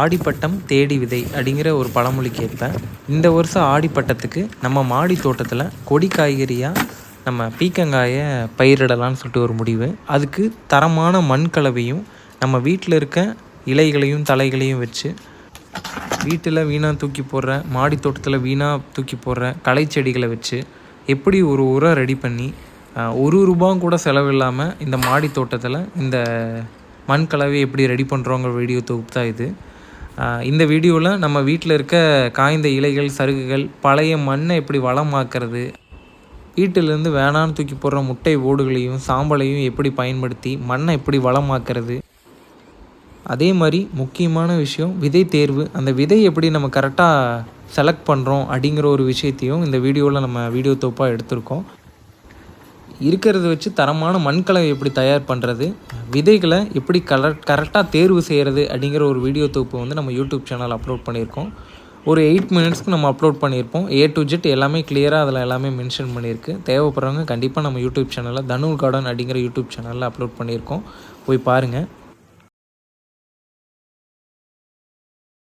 ஆடிப்பட்டம் தேடி விதை அப்படிங்கிற ஒரு பழமொழிக்கு ஏற்ப இந்த வருஷம் ஆடிப்பட்டத்துக்கு நம்ம மாடி தோட்டத்தில் கொடி காய்கறியாக நம்ம பீக்கங்காயை பயிரிடலாம்னு சொல்லிட்டு ஒரு முடிவு. அதுக்கு தரமான மண் கலவையும் நம்ம வீட்டில் இருக்க இலைகளையும் தலைகளையும் வச்சு வீட்டில் வீணாக தூக்கி போடுற மாடி தோட்டத்தில் வீணாக தூக்கி போடுற களை செடிகளை வச்சு எப்படி ஒரு உரம் ரெடி பண்ணி ஒரு ரூபா கூட செலவில்லாமல் இந்த மாடி தோட்டத்தில் இந்த மண் கலவை எப்படி ரெடி பண்ணுறோங்கிற வீடியோ தொகுப்பு தான் இது. இந்த வீடியோவில் நம்ம வீட்டில் இருக்க காய்ந்த இலைகள் சருகுகள் பழைய மண்ணை எப்படி வளமாக்குறது வீட்டிலேருந்து வேணான்னு தூக்கி போடுற முட்டை ஓடுகளையும் சாம்பலையும் எப்படி பயன்படுத்தி மண்ணை எப்படி வளமாக்குறது அதே மாதிரி முக்கியமான விஷயம் விதை தேர்வு. அந்த விதை எப்படி நம்ம கரெக்டாக செலக்ட் பண்ணுறோம் அப்படிங்கிற ஒரு விஷயத்தையும் இந்த வீடியோவில் நம்ம வீடியோ தொப்பாக எடுத்திருக்கோம். இருக்கிறத வச்சு தரமான மண்கலவை எப்படி தயார் பண்ணுறது விதைகளை எப்படி கலர் கரெக்டாக தேர்வு செய்கிறது அப்படிங்கிற ஒரு வீடியோ தொகுப்பு வந்து நம்ம யூடியூப் சேனல் அப்லோட் பண்ணியிருக்கோம். ஒரு எயிட் மினிட்ஸ்க்கு நம்ம அப்லோட் பண்ணியிருப்போம். ஏ டு ஜெட் எல்லாமே கிளியராக அதில் எல்லாமே மென்ஷன் பண்ணியிருக்கு. தேவைப்படுறவங்க கண்டிப்பாக நம்ம யூடியூப் சேனலில் தனுல் கார்டன் அப்படிங்கிற யூடியூப் சேனலில் அப்லோட் பண்ணியிருக்கோம். போய் பாருங்கள்